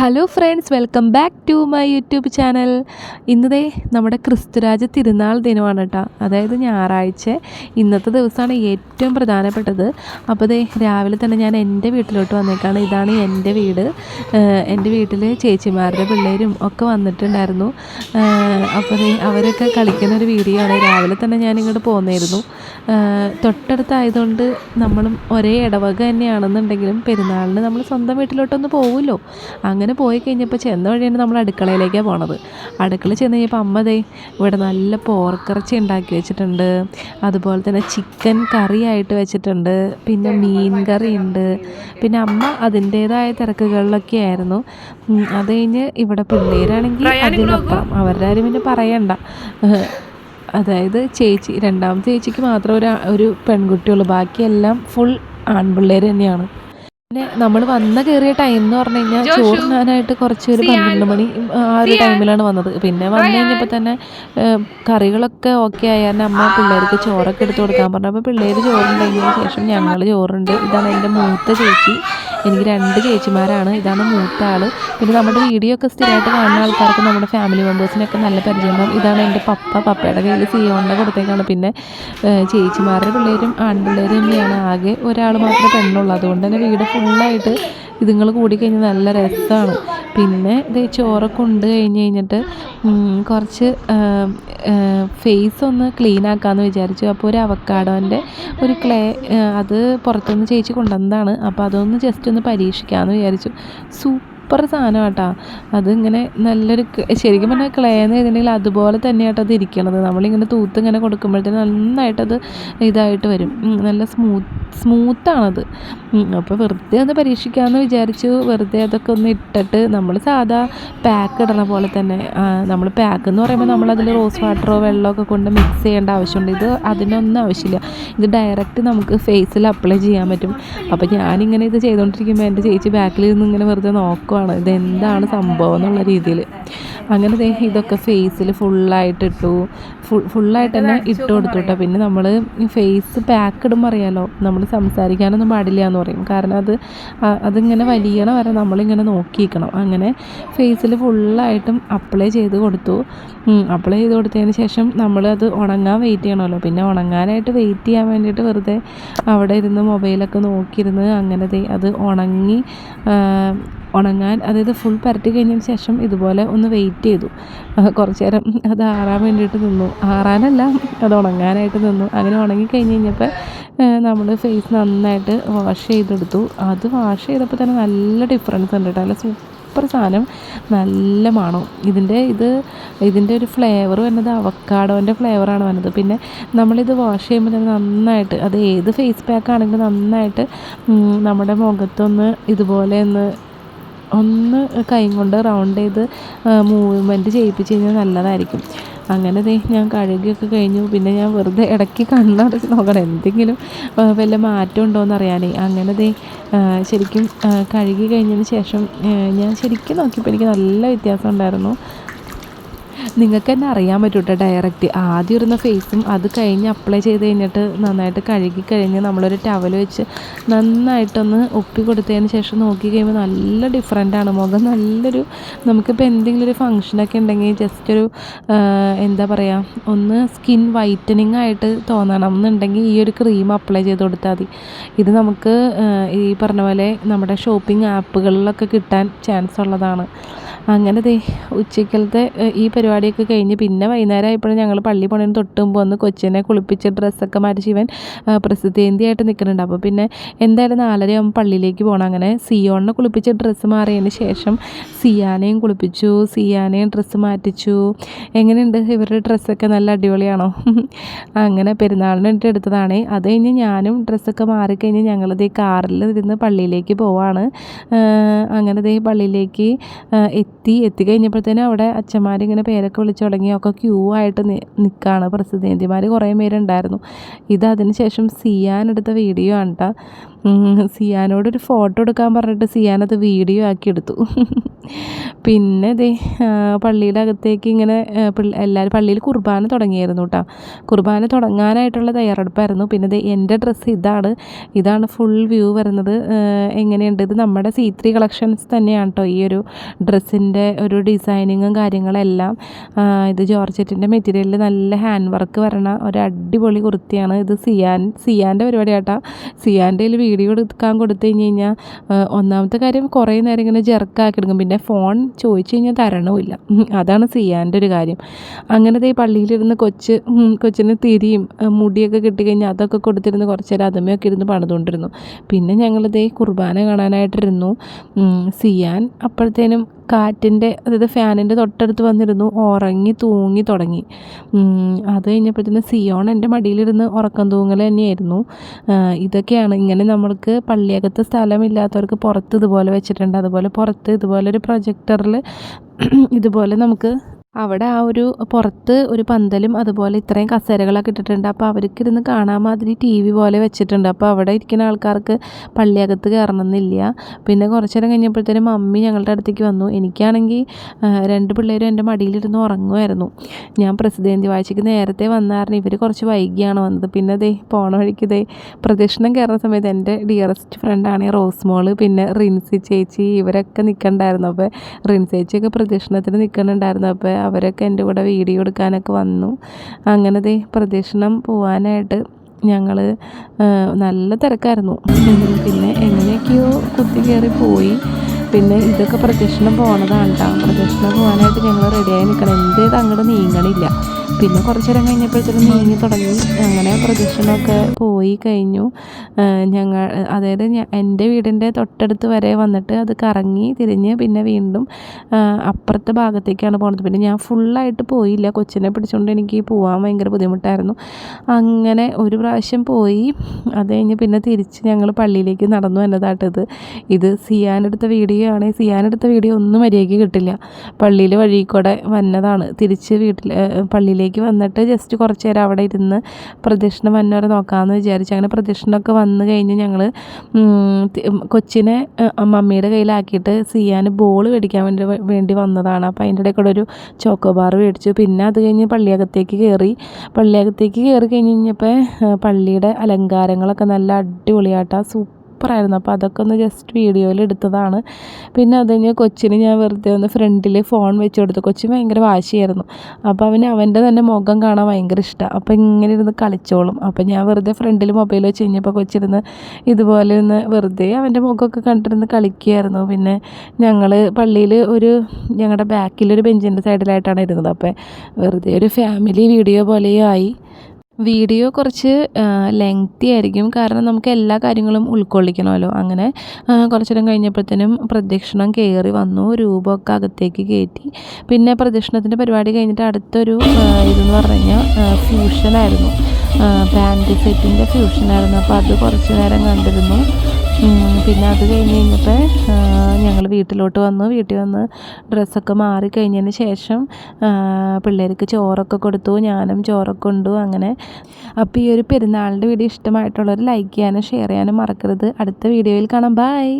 Hello friends welcome back to my YouTube channel ഇന്നതേ നമ്മുടെ ക്രിസ്തുരാജ തിരുനാൾ ദിനമാണ് കേട്ടോ അതായത് ഞായറാഴ്ച. ഇന്നത്തെ ദിവസമാണ് ഏറ്റവും പ്രധാനപ്പെട്ടത്. അപ്പോൾ ദേ രാവിലെ തന്നെ ഞാൻ എന്റെ വീട്ടിലോട്ട് വന്നേക്കാണ്. ഇതാണ് എന്റെ വീട്. എന്റെ വീട്ടിൽ ചേച്ചിമാരുടെ പിള്ളേരും ഒക്കെ വന്നിട്ടുണ്ടായിരുന്നു. അപ്പോൾ അവരൊക്കെ കളിക്കുന്ന ഒരു വീഡിയോ ആണ്. രാവിലെ തന്നെ ഞാൻ ഇങ്ങോട്ട് പോന്നായിരുന്നു. തൊട്ടടുത്തായതുകൊണ്ട് നമ്മളും ഒരേ ഇടവക തന്നെയാണെന്നുണ്ടെങ്കിലും പെരുന്നാളിന് നമ്മൾ സ്വന്തം വീട്ടിലോട്ടൊന്ന് പോകുമല്ലോ അങ്ങനെ പോയി കഴിഞ്ഞപ്പോൾ ചെന്ന വഴിയാണ് നമ്മൾ അടുക്കളയിലേക്കാണ് പോണത്. അടുക്കള ചെന്ന് കഴിഞ്ഞപ്പോൾ അമ്മ ദേ ഇവിടെ നല്ല പോർക്കിറച്ചി ഉണ്ടാക്കി വെച്ചിട്ടുണ്ട്. അതുപോലെ തന്നെ ചിക്കൻ കറി ആയിട്ട് വെച്ചിട്ടുണ്ട്. പിന്നെ മീൻ കറി ഉണ്ട്. പിന്നെ അമ്മ അതിന്റേതായ തിരക്കുകളിലൊക്കെ ആയിരുന്നു. അത് കഴിഞ്ഞ് ഇവിടെ പിള്ളേരാണെങ്കിൽ അതിനൊപ്പം അവരുടെ ആരും പിന്നെ പറയണ്ട. അതായത് ചേച്ചി രണ്ടാമത്തെ ചേച്ചിക്ക് മാത്രം ഒരു ഒരു പെൺകുട്ടിയുള്ളൂ. ബാക്കിയെല്ലാം ഫുൾ ആൺപിള്ളേർ തന്നെയാണ്. പിന്നെ നമ്മൾ വന്ന കയറിയ ടൈം എന്ന് പറഞ്ഞു കഴിഞ്ഞാൽ ചോറിനാനായിട്ട് കുറച്ച് ഒരു പന്ത്രണ്ട് മണി ആ ഒരു ടൈമിലാണ് വന്നത്. പിന്നെ വന്നു കഴിഞ്ഞപ്പോൾ തന്നെ കറികളൊക്കെ ഓക്കെ ആയാൽ അമ്മ പിള്ളേർക്ക് ചോറൊക്കെ എടുത്ത് കൊടുക്കാൻ പറഞ്ഞു. അപ്പോൾ പിള്ളേർ ചോറുണ്ടെങ്കിൽ ശേഷം ഞങ്ങൾ ചോറുണ്ട്. ഇതാണ് എന്റെ മൂത്ത ചേച്ചി. എനിക്ക് രണ്ട് ചേച്ചിമാരാണ്. ഇതാണ് മൂത്ത ആൾ പിന്നെ നമ്മുടെ വീഡിയോ ഒക്കെ സ്ഥിരമായിട്ട് കാണുന്ന ആൾക്കാർക്ക് നമ്മുടെ ഫാമിലി മെമ്പേഴ്സിനൊക്കെ നല്ല പരിചയമാണ് ഇതാണ് എന്റെ പപ്പ. പപ്പയുടെ കയ്യിൽ സിയോണിന്റെ കൊടുത്തേക്കാണ്. പിന്നെ ചേച്ചിമാരുടെ പിള്ളേരും ആൺപിള്ളേരും തന്നെയാണ്. ആകെ ഒരാൾ മാത്രമേ പെണ്ണുള്ളൂ. അതുകൊണ്ട് തന്നെ വീട് ഫുള്ളായിട്ട് ഇതുങ്ങൾ കൂടിക്കഴിഞ്ഞാൽ നല്ല രസമാണ് പിന്നെ ഇത് ചോറൊക്കെ കൊണ്ട് കഴിഞ്ഞ് കഴിഞ്ഞിട്ട് കുറച്ച് ഫേസ് ഒന്ന് ക്ലീൻ ആക്കാമെന്ന് വിചാരിച്ചു. അപ്പോൾ ഒരു അവക്കാടോന്റെ ഒരു ക്ലേ അത് പുറത്തുനിന്ന് ചേച്ചി കൊണ്ടുവന്നതാണ്. അപ്പോൾ അതൊന്ന് ജസ്റ്റ് ഒന്ന് പരീക്ഷിക്കാമെന്ന് വിചാരിച്ചു. സൂപ്പർ സൂപ്പർ സാധനം കേട്ടോ അതിങ്ങനെ നല്ലൊരു ശരിക്കും പറഞ്ഞാൽ ക്ലേന്ന് ചെയ്തിട്ടുണ്ടെങ്കിൽ അതുപോലെ തന്നെയാട്ടോ അത് ഇരിക്കണത്. നമ്മളിങ്ങനെ തൂത്ത് ഇങ്ങനെ കൊടുക്കുമ്പോഴത്തേന് നന്നായിട്ടത് ഇതായിട്ട് വരും. നല്ല സ്മൂത്ത് സ്മൂത്താണത്. അപ്പോൾ വെറുതെ ഒന്ന് പരീക്ഷിക്കാമെന്ന് വിചാരിച്ചു. വെറുതെ അതൊക്കെ ഒന്ന് ഇട്ടിട്ട് നമ്മൾ സാധാ പാക്ക് ഇടണ പോലെ തന്നെ നമ്മൾ പാക്ക് എന്ന് പറയുമ്പോൾ നമ്മളതിൽ റോസ് വാട്ടറോ വെള്ളമൊക്കെ കൊണ്ട് മിക്സ് ചെയ്യേണ്ട ആവശ്യമുണ്ട്. ഇത് അതിനൊന്നും ആവശ്യമില്ല. ഇത് ഡയറക്റ്റ് നമുക്ക് ഫേസിൽ അപ്ലൈ ചെയ്യാൻ പറ്റും. അപ്പോൾ ഞാനിങ്ങനെ ഇത് ചെയ്തുകൊണ്ടിരിക്കുമ്പോൾ എന്റെ ചേച്ചി ബാക്കിൽ നിന്ന് ഇങ്ങനെ വെറുതെ നോക്കുക സംഭവമാണ്. ഇതെന്താണ് സംഭവം എന്നുള്ള രീതിയിൽ അങ്ങനെ ഇതൊക്കെ ഫേസിൽ ഫുള്ളായിട്ട് ഇട്ടു. ഫുൾ ഫുള്ളായിട്ട് തന്നെ ഇട്ട് കൊടുത്തു കേട്ടോ. പിന്നെ നമ്മൾ ഫേസ് പാക്ക് ഇടുമ്പോൾ അറിയാലോ നമ്മൾ സംസാരിക്കാനൊന്നും പാടില്ല എന്ന് പറയും. കാരണം അത് അതിങ്ങനെ വലിയണ വരെ നമ്മളിങ്ങനെ നോക്കിയിരിക്കണം. അങ്ങനെ ഫേസിൽ ഫുള്ളായിട്ടും അപ്ലൈ ചെയ്ത് കൊടുത്തു. അപ്ലൈ ചെയ്ത് കൊടുത്തതിന് ശേഷം നമ്മൾ അത് ഉണങ്ങാൻ വെയിറ്റ് ചെയ്യണമല്ലോ. പിന്നെ ഉണങ്ങാനായിട്ട് വെയിറ്റ് ചെയ്യാൻ വേണ്ടിയിട്ട് വെറുതെ അവിടെ ഇരുന്ന് മൊബൈലൊക്കെ നോക്കിയിരുന്ന് അങ്ങനെ അത് ഉണങ്ങി ഉണങ്ങാൻ അതായത് ഫുൾ പരട്ടി കഴിഞ്ഞതിന് ശേഷം ഇതുപോലെ ഒന്ന് വെയിറ്റ് ചെയ്തു. കുറച്ച് നേരം അത് ആറാൻ വേണ്ടിയിട്ട് നിന്നു. ആറാനല്ല അത് ഉണങ്ങാനായിട്ട് നിന്നു. അങ്ങനെ ഉണങ്ങി കഴിഞ്ഞ് കഴിഞ്ഞപ്പോൾ നമ്മൾ ഫേസ് നന്നായിട്ട് വാഷ് ചെയ്തെടുത്തു. അത് വാഷ് ചെയ്തപ്പോൾ തന്നെ നല്ല ഡിഫറൻസ് ഉണ്ട് കേട്ടോ. നല്ല സൂപ്പർ സാധനം. നല്ല മണം. ഇതിന്റെ ഇത് ഇതിന്റെ ഒരു ഫ്ലേവർ വരുന്നത് അവക്കാടോന്റെ ഫ്ലേവറാണ് വരുന്നത് പിന്നെ നമ്മളിത് വാഷ് ചെയ്യുമ്പോൾ തന്നെ നന്നായിട്ട് അത് ഏത് ഫേസ് പാക്ക് ആണെങ്കിലും നന്നായിട്ട് നമ്മുടെ മുഖത്തൊന്ന് ഇതുപോലെ ഒന്ന് ഒന്ന് കൈ കൊണ്ട് റൗണ്ട് ചെയ്ത് മൂവ്മെന്റ് ചെയ്യിപ്പിച്ച് കഴിഞ്ഞാൽ നല്ലതായിരിക്കും. അങ്ങനെ ദേ ഞാൻ കഴുകിയൊക്കെ കഴിഞ്ഞു. പിന്നെ ഞാൻ വെറുതെ ഇടയ്ക്ക് കണ്ണടച്ച് നോക്കണം. എന്തെങ്കിലും വല്ല മാറ്റം ഉണ്ടോ എന്ന് അറിയാനേ അങ്ങനെ ദേ ശരിക്കും കഴുകി കഴിഞ്ഞതിന് ശേഷം ഞാൻ ശരിക്കും നോക്കിയപ്പോൾ എനിക്ക് നല്ല വ്യത്യാസം ഉണ്ടായിരുന്നു. നിങ്ങൾക്ക് തന്നെ അറിയാൻ പറ്റും കേട്ടോ ഡയറക്റ്റ് ആദ്യം ഇരുന്ന ഫേസും അത് കഴിഞ്ഞ് അപ്ലൈ ചെയ്ത് കഴിഞ്ഞിട്ട് നന്നായിട്ട് കഴുകി കഴിഞ്ഞ് നമ്മളൊരു ടവൽ വെച്ച് നന്നായിട്ടൊന്ന് ഒപ്പി കൊടുത്തതിന് ശേഷം നോക്കി കഴിയുമ്പോൾ നല്ല ആണ് മുഖം. നല്ലൊരു നമുക്കിപ്പോൾ എന്തെങ്കിലും ഒരു ഫങ്ഷനൊക്കെ ഉണ്ടെങ്കിൽ ജസ്റ്റ് ഒരു എന്താ പറയുക ഒന്ന് സ്കിൻ വൈറ്റനിങ് ആയിട്ട് തോന്നണം എന്നുണ്ടെങ്കിൽ ഈ ഒരു ക്രീം അപ്ലൈ ചെയ്ത് കൊടുത്താൽ മതി. ഇത് നമുക്ക് ഈ പറഞ്ഞ പോലെ നമ്മുടെ ഷോപ്പിംഗ് ആപ്പുകളിലൊക്കെ കിട്ടാൻ ചാൻസ് ഉള്ളതാണ്. അങ്ങനെ ദേ ഉച്ചക്കലത്തെ ഈ പരിപാടിയൊക്കെ കഴിഞ്ഞ് പിന്നെ വൈകുന്നേരം ആയപ്പോഴും ഞങ്ങൾ പള്ളി പോണതിന് തൊട്ട് മുമ്പ് വന്ന് കൊച്ചിനെ കുളിപ്പിച്ച് ഡ്രസ്സൊക്കെ മാറ്റി ശിവൻ പ്രസിദ്ധേന്തിയായിട്ട് നിൽക്കുന്നുണ്ട് അപ്പോൾ പിന്നെ എന്തായാലും നാലര ആകുമ്പോൾ പള്ളിയിലേക്ക് പോകണം അങ്ങനെ സിയോണിനെ കുളിപ്പിച്ച് ഡ്രസ്സ് മാറിയതിന് ശേഷം സിയാനെയും കുളിപ്പിച്ചു സിയാനെയും ഡ്രസ്സ് മാറ്റിച്ചു. എങ്ങനെയുണ്ട്? ഇവരുടെ ഡ്രസ്സൊക്കെ നല്ല അടിപൊളിയാണോ? അങ്ങനെ പെരുന്നാളിന് വേണ്ടി എടുത്തതാണ്. അത് കഴിഞ്ഞ് ഞാനും ഡ്രസ്സൊക്കെ മാറിക്കഴിഞ്ഞ് ഞങ്ങളിത് കാറിൽ ഇരുന്ന് പള്ളിയിലേക്ക് പോവാണ്. അങ്ങനെ ദേ പള്ളിയിലേക്ക് എത്തി എത്തിക്കഴിഞ്ഞപ്പോഴത്തേനും അവിടെ അച്ഛന്മാരിങ്ങനെ പേരൊക്കെ വിളിച്ചു തുടങ്ങി. ഒക്കെ ക്യൂ ആയിട്ട് നിൽക്കുകയാണ് പ്രസിദ്ധേന്തിമാർ കുറേ പേരുണ്ടായിരുന്നു. ഇത് അതിന് ശേഷം സിയാൻ എടുത്ത വീഡിയോ ആണ് കേട്ടോ സിയാനോടൊരു ഫോട്ടോ എടുക്കാൻ പറഞ്ഞിട്ട് സിയാൻ അത് വീഡിയോ ആക്കി എടുത്തു. പിന്നെ ദേ പള്ളിയുടെ അകത്തേക്ക് ഇങ്ങനെ എല്ലാവരും പള്ളിയിൽ കുർബാന തുടങ്ങിയായിരുന്നു കേട്ടോ കുർബാന തുടങ്ങാനായിട്ടുള്ള തയ്യാറെടുപ്പായിരുന്നു. പിന്നെ ദേ എന്റെ ഡ്രസ്സ് ഇതാണ്. ഇതാണ് ഫുൾ വ്യൂ വരുന്നത്. എങ്ങനെയുണ്ട്? ഇത് നമ്മുടെ സി ത്രീ കളക്ഷൻസ് തന്നെയാണ് കേട്ടോ ഈ ഒരു ഡ്രസ്സിന്റെ ഒരു ഡിസൈനിങ്ങും കാര്യങ്ങളെല്ലാം. ഇത് ജോർജറ്റിന്റെ മെറ്റീരിയലിൽ നല്ല ഹാൻഡ് വർക്ക് വരണ ഒരു അടിപൊളി കുർത്തിയാണ്. ഇത് സിയാൻ സിയാന്റെ പരിപാടി കേട്ടോ സിയാന്റെ വീഡിയോ എടുക്കാൻ കൊടുത്തു കഴിഞ്ഞ് കഴിഞ്ഞാൽ ഒന്നാമത്തെ കാര്യം കുറേ നേരം ഇങ്ങനെ ജെർക്കാക്കി എടുക്കും. പിന്നെ ഫോൺ ചോദിച്ചു കഴിഞ്ഞാൽ തരണമില്ല അതാണ് സിയാന്റെ ഒരു കാര്യം. അങ്ങനത്തെ ഈ പള്ളിയിലിരുന്ന് കൊച്ച് കൊച്ചിന് തിരിയും മുടിയൊക്കെ കിട്ടിക്കഴിഞ്ഞാൽ അതൊക്കെ കൊടുത്തിരുന്ന് കുറച്ച് നേരം അതമയൊക്കെ ഇരുന്ന് പണിതുകൊണ്ടിരുന്നു. പിന്നെ ഞങ്ങളിതേ കുർബാന കാണാനായിട്ടിരുന്നു. സിയാൻ അപ്പോഴത്തേനും കാറ്റിന്റെ അതായത് ഫാനിന്റെ തൊട്ടടുത്ത് വന്നിരുന്നു. ഉറങ്ങി തൂങ്ങി തുടങ്ങി. അത് കഴിഞ്ഞപ്പോഴത്തേന് സിയോൺ എന്റെ മടിയിലിരുന്ന് ഉറക്കം തൂങ്ങൽ തന്നെയായിരുന്നു. ഇതൊക്കെയാണ്. ഇങ്ങനെ നമ്മൾക്ക് പള്ളിയകത്ത് സ്ഥലമില്ലാത്തവർക്ക് പുറത്ത് ഇതുപോലെ വെച്ചിട്ടുണ്ട്. അതുപോലെ പുറത്ത് ഇതുപോലെ ഒരു പ്രൊജക്ടറിൽ ഇതുപോലെ നമുക്ക് അവിടെ ആ ഒരു പുറത്ത് ഒരു പന്തലും അതുപോലെ ഇത്രയും കസേരകളൊക്കെ ഇട്ടിട്ടുണ്ട്. അപ്പോൾ അവർക്ക് ഇരുന്ന് കാണാൻ മാതിരി ടി വി പോലെ വെച്ചിട്ടുണ്ട്. അപ്പോൾ അവിടെ ഇരിക്കുന്ന ആൾക്കാർക്ക് പള്ളിയകത്ത് കയറണമെന്നില്ല. പിന്നെ കുറച്ച് നേരം കഴിഞ്ഞപ്പോഴത്തേനും മമ്മി ഞങ്ങളുടെ അടുത്തേക്ക് വന്നു. എനിക്കാണെങ്കിൽ രണ്ട് പിള്ളേരും എന്റെ മടിയിലിരുന്ന് ഉറങ്ങുമായിരുന്നു. ഞാൻ പ്രസിദ്ധേന്തി വാഴ്ചയ്ക്ക് നേരത്തെ വന്നായിരുന്നു. ഇവർ കുറച്ച് വൈകിയാണ് വന്നത്. പിന്നെ ദേ പോണ വഴിക്ക് ദേ പ്രദക്ഷിണം കയറുന്ന സമയത്ത് എന്റെ ഡിയറസ്റ്റ് ഫ്രണ്ടാണ് റോസ് മോൾ പിന്നെ റിൻസി ചേച്ചി ഇവരൊക്കെ നിൽക്കണ്ടായിരുന്നു. അപ്പോൾ റിൻസി ചേച്ചിയൊക്കെ പ്രദക്ഷിണത്തിന് നിൽക്കുന്നുണ്ടായിരുന്നു. അപ്പോൾ അവരൊക്കെ എന്റെ കൂടെ വീഡിയോ എടുക്കാനൊക്കെ വന്നു. അങ്ങനെ ദേ പ്രദക്ഷിണം പോവാനായിട്ട് ഞങ്ങൾ നല്ല തിരക്കായിരുന്നു. പിന്നെ എങ്ങനെയൊക്കെയോ കുത്തി കയറി പോയി. പിന്നെ ഇതൊക്കെ പ്രദക്ഷിണം പോണതാണ് കേട്ടോ പ്രദക്ഷിണം പോകാനായിട്ട് ഞങ്ങൾ റെഡിയായി നിൽക്കണം എന്തേത് അങ്ങോട്ട് നീങ്ങണില്ല. പിന്നെ കുറച്ച് നേരം കഴിഞ്ഞപ്പോഴത്തേക്കും നീങ്ങി തുടങ്ങി. അങ്ങനെ പ്രദക്ഷിണമൊക്കെ പോയി കഴിഞ്ഞു. ഞങ്ങൾ അതായത് എന്റെ വീടിന്റെ തൊട്ടടുത്ത് വരെ വന്നിട്ട് അത് കറങ്ങി തിരിഞ്ഞ് പിന്നെ വീണ്ടും അപ്പുറത്തെ ഭാഗത്തേക്കാണ് പോണത്. പിന്നെ ഞാൻ ഫുള്ളായിട്ട് പോയില്ല. കൊച്ചിനെ പിടിച്ചുകൊണ്ട് എനിക്ക് പോകാൻ ഭയങ്കര ബുദ്ധിമുട്ടായിരുന്നു. അങ്ങനെ ഒരു പ്രാവശ്യം പോയി. അത് കഴിഞ്ഞ് പിന്നെ തിരിച്ച് ഞങ്ങൾ പള്ളിയിലേക്ക് നടന്നു എന്നതാട്ടത്. ഇത് സിയാനെടുത്ത വീഡിയോ ആണ്. സിയാനെടുത്ത വീഡിയോ ഒന്നും മര്യാദയ്ക്ക് കിട്ടില്ല. പള്ളിയിൽ വഴി കൂടെ വന്നതാണ്. തിരിച്ച് വീട്ടിൽ പള്ളിയിലേക്ക് വീട്ടിലേക്ക് വന്നിട്ട് ജസ്റ്റ് കുറച്ച് നേരം അവിടെ ഇരുന്ന് പ്രദക്ഷിണം വന്നവരെ നോക്കാമെന്ന് വിചാരിച്ചു. അങ്ങനെ പ്രദക്ഷിണമൊക്കെ വന്നു കഴിഞ്ഞ് ഞങ്ങൾ കൊച്ചിനെ മമ്മിയുടെ കയ്യിലാക്കിയിട്ട് സിയാൻ ബോൾ മേടിക്കാൻ വേണ്ടി വേണ്ടി വന്നതാണ്. അപ്പോൾ അതിന്റെ ഇടയിൽ കൂടെ ഒരു ചോക്കോബാർ മേടിച്ചു. പിന്നെ അത് കഴിഞ്ഞ് പള്ളിയകത്തേക്ക് കയറി പള്ളിയകത്തേക്ക് കയറി കഴിഞ്ഞ് കഴിഞ്ഞപ്പോൾ പള്ളിയുടെ അലങ്കാരങ്ങളൊക്കെ നല്ല അടിപൊളിയാട്ടാ. സൂപ്പർ സൂപ്പറായിരുന്നു. അപ്പോൾ അതൊക്കെ ഒന്ന് ജസ്റ്റ് വീഡിയോയിൽ എടുത്തതാണ്. പിന്നെ അത് കഴിഞ്ഞ് കൊച്ചിന് ഞാൻ വെറുതെ ഒന്ന് ഫ്രണ്ടിൽ ഫോൺ വെച്ച് കൊടുത്തു. കൊച്ചിന് ഭയങ്കര വാശിയായിരുന്നു. അപ്പോൾ അവന് അവന്റെ തന്നെ മുഖം കാണാൻ ഭയങ്കര ഇഷ്ടമാണ് അപ്പോൾ ഇങ്ങനെ ഇരുന്ന് കളിച്ചോളും. അപ്പോൾ ഞാൻ വെറുതെ ഫ്രണ്ടിൽ മൊബൈൽ വെച്ച് കഴിഞ്ഞപ്പോൾ കൊച്ചിരുന്ന് ഇതുപോലെ ഒന്ന് വെറുതെ അവന്റെ മുഖമൊക്കെ കണ്ടിരുന്ന് കളിക്കുകയായിരുന്നു. പിന്നെ ഞങ്ങൾ പള്ളിയിൽ ഒരു ഞങ്ങളുടെ ബാക്കിലൊരു ബെഞ്ചിന്റെ സൈഡിലായിട്ടാണ് ഇരുന്നത്. അപ്പോൾ വെറുതെ ഒരു ഫാമിലി വീഡിയോ പോലെയായി. വീഡിയോ കുറച്ച് ലെങ്തി ആയിരിക്കും. കാരണം നമുക്ക് എല്ലാ കാര്യങ്ങളും ഉൾക്കൊള്ളിക്കണമല്ലോ. അങ്ങനെ കുറച്ചിടം കഴിഞ്ഞപ്പോഴത്തേനും പ്രദക്ഷിണം കയറി വന്നു. രൂപമൊക്കെ അകത്തേക്ക് കയറ്റി. പിന്നെ പ്രദക്ഷിണത്തിന്റെ പരിപാടി കഴിഞ്ഞിട്ട് അടുത്തൊരു ഇതെന്ന് പറഞ്ഞു കഴിഞ്ഞാൽ ഫ്യൂഷനായിരുന്നു ബാൻഡ് സെറ്റിന്റെ ഫ്യൂഷനായിരുന്നു അപ്പോൾ അത് കുറച്ച് നേരം കണ്ടിരുന്നു. പിന്നെ അത് കഴിഞ്ഞ് കഴിഞ്ഞപ്പോൾ ഞങ്ങൾ വീട്ടിലോട്ട് വന്നു. വീട്ടിൽ വന്ന് ഡ്രസ്സൊക്കെ മാറി കഴിഞ്ഞതിന് ശേഷം പിള്ളേർക്ക് ചോറൊക്കെ കൊടുത്തു. ഞാനും ചോറൊക്കെ ഉണ്ടു അങ്ങനെ അപ്പോൾ ഈ ഒരു പെരുന്നാളിന്റെ വീഡിയോ ഇഷ്ടമായിട്ടുള്ളവർ ലൈക്ക് ചെയ്യാനും ഷെയർ ചെയ്യാനും മറക്കരുത്. അടുത്ത വീഡിയോയിൽ കാണാം. ബായ്